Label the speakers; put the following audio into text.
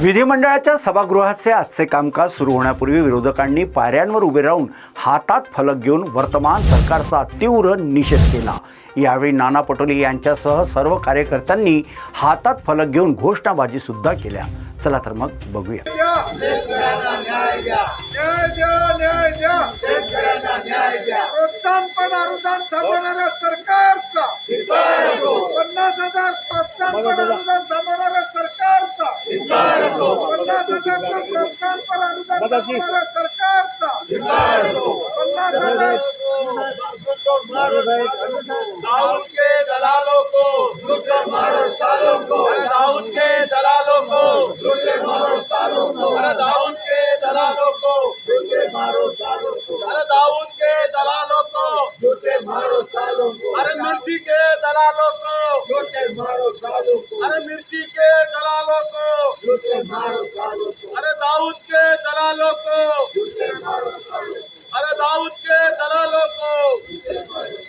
Speaker 1: विधिमंडळाच्या सभागृहाचे आजचे कामकाज सुरू होण्यापूर्वी विरोधकांनी पायऱ्यांवर उभे राहून हातात फलक घेऊन वर्तमान सरकारचा तीव्र निषेध केला. यावेळी नाना पटोले यांच्यासह सर्व कार्यकर्त्यांनी हातात फलक घेऊन घोषणाबाजी सुद्धा केल्या. चला तर मग बघूया.
Speaker 2: सरकारचा. पन्नास हजार प्रोत्साहन पण अनुदान थांबवणाऱ्या सरकारचा पन्नास हजारचं प्रोत्साहन अनुदान सरकारचा पन्नास हजार
Speaker 3: दाऊद के दलालों को लूटे मारो सालों को अरे दाऊद के दलालों को लूटे मारो सालों को अरे दाऊद के दलालों को लूटे मारो सालों को अरे दाऊद के दलालों को लूटे मारो सालों को अरे मिर्ची के दलालों को लूटे मारो सालों को अरे मिर्ची के दलालों Yeah.